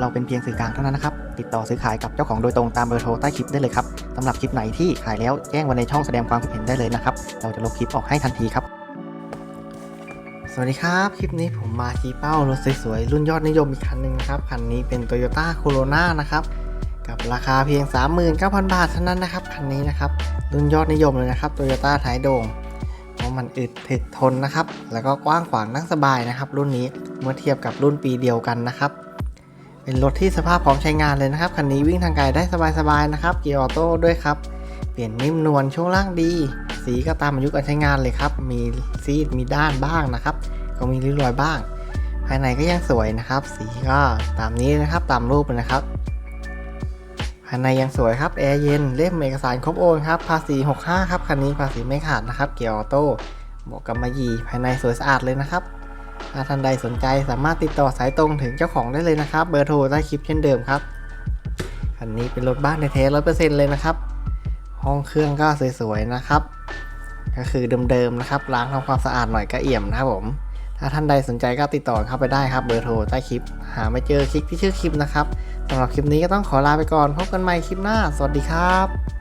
เราเป็นเพียงสื่อกลางเท่านั้นนะครับ ติดต่อซื้อขายกับเจ้าของโดยตรงตามเบอร์โทรใต้คลิปได้เลยครับสำหรับคลิปไหนที่ขายแล้วแจ้งไว้ในช่องแสดงความคิดเห็นได้เลยนะครับ เราจะลบคลิปออกให้ทันทีครับ สวัสดีครับ คลิปนี้ผมมาชี้เป้ารถสวยๆรุ่นยอดนิยมอีกคันหนึ่งนะครับ คันนี้เป็น Toyota Corona นะครับ กับราคาเพียง 39,000 บาทเท่านั้นนะครับ คันนี้นะครับ รุ่นยอดนิยมเลยนะครับ Toyota ท้ายโด่งเพราะมันอึดถึกทนนะครับ แล้วก็กว้างขวางนั่งสบายนะครับ รุ่นนี้เมื่อเทียบกับรุ่นปีเดียวกันนะครับ เป็นรถที่สภาพพร้อมใช้งานเลยนะครับ คันนี้วิ่งทางไกลได้สบายๆนะครับ เกียร์ออโต้ด้วยครับ เปลี่ยนนิ่มนวลช่วงล่างดี สีก็ตามอายุการใช้งานเลยครับ มีซีดมีด้านบ้างนะครับ ก็มีริ้วรอยบ้าง ภายในก็ยังสวยนะครับ สีก็ตามนี้นะครับตามรูปนะครับ ภายในยังสวยครับ แอร์เย็น เล่มเอกสารครบโอนครับ ภาษี 65 ครับ คันนี้ภาษีไม่ขาดนะครับ เกียร์ออโต้ บวกกับมายีภายในสวยสะอาดเลยนะครับ ถ้าท่านใดสนใจสามารถติดต่อสายตรงถึงเจ้าของได้เลยนะครับ เบอร์โทรใต้คลิปเช่นเดิมครับคันนี้เป็นรถบ้านแท้ร้อยเปอร์เซ็นต์เลยนะครับ ห้องเครื่องก็สวยๆนะครับ ก็คือเดิมๆนะครับ ล้างทำความสะอาดหน่อยก็เอี่ยมนะครับผม ถ้าท่านใดสนใจก็ติดต่อเข้าไปได้ครับ เบอร์โทรใต้คลิป หาไม่เจอคลิกที่ชื่อคลิปนะครับสำหรับคลิปนี้ก็ต้องขอลาไปก่อน พบกันใหม่คลิปหน้า สวัสดีครับ